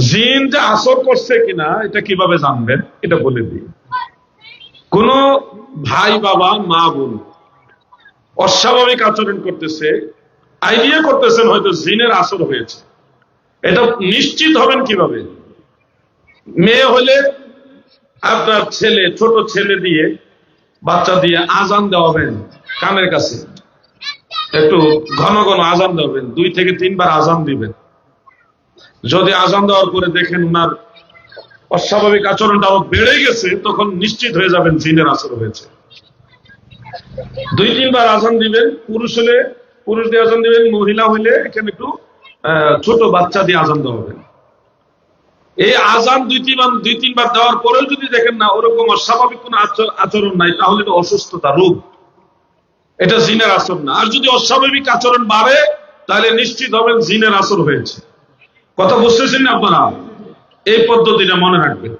জিন যে আসর করছে কিনা, এটা কীভাবে জানবেন? এটা বলে দিই। কোন ভাই বাবা, মা বোন অস্বাভাবিক আচরণ করতেছে, আইডিয়া করতেছেন হয়তো জিনের আসর হয়েছে। এটা নিশ্চিত হবেন কীভাবে? মেয়ে হলে আপনার ছেলে, ছোট ছেলে দিয়ে, বাচ্চা দিয়ে আজান দেওয়াবেন কানের কাছে। একটু ঘন ঘন আজান দেবেন দুই থেকে তিনবার আজান দিবেন। যদি আজান দেওয়ার পরে দেখেন উনার অস্বাভাবিক আচরণটা আরও বেড়ে গেছে, তখন নিশ্চিত হয়ে যাবেন জিনের আসর হয়েছে। দুই তিনবার আজান দিবেন, পুরুষ হলে পুরুষ দিয়ে আজান দিবেন, মহিলা হলে এখানে একটু ছোট বাচ্চা দিয়ে আজান দেওয়া হবে। এই আজান দুই তিনবার দুই তিনবার দেওয়ার পরেও যদি দেখেন না, ওরকম অস্বাভাবিক কোন আচ- আচরণ নাই, তাহলে এটা অসুস্থতা রোগ। এটা জিনের আসর না। আর যদি অস্বাভাবিক আচরণ বাড়ে, তাহলে নিশ্চিত হবেন জিনের আসর হয়েছে। কথা বুঝতেছেন না আপনারা? এই পদ্ধতিটা মনে রাখবেন।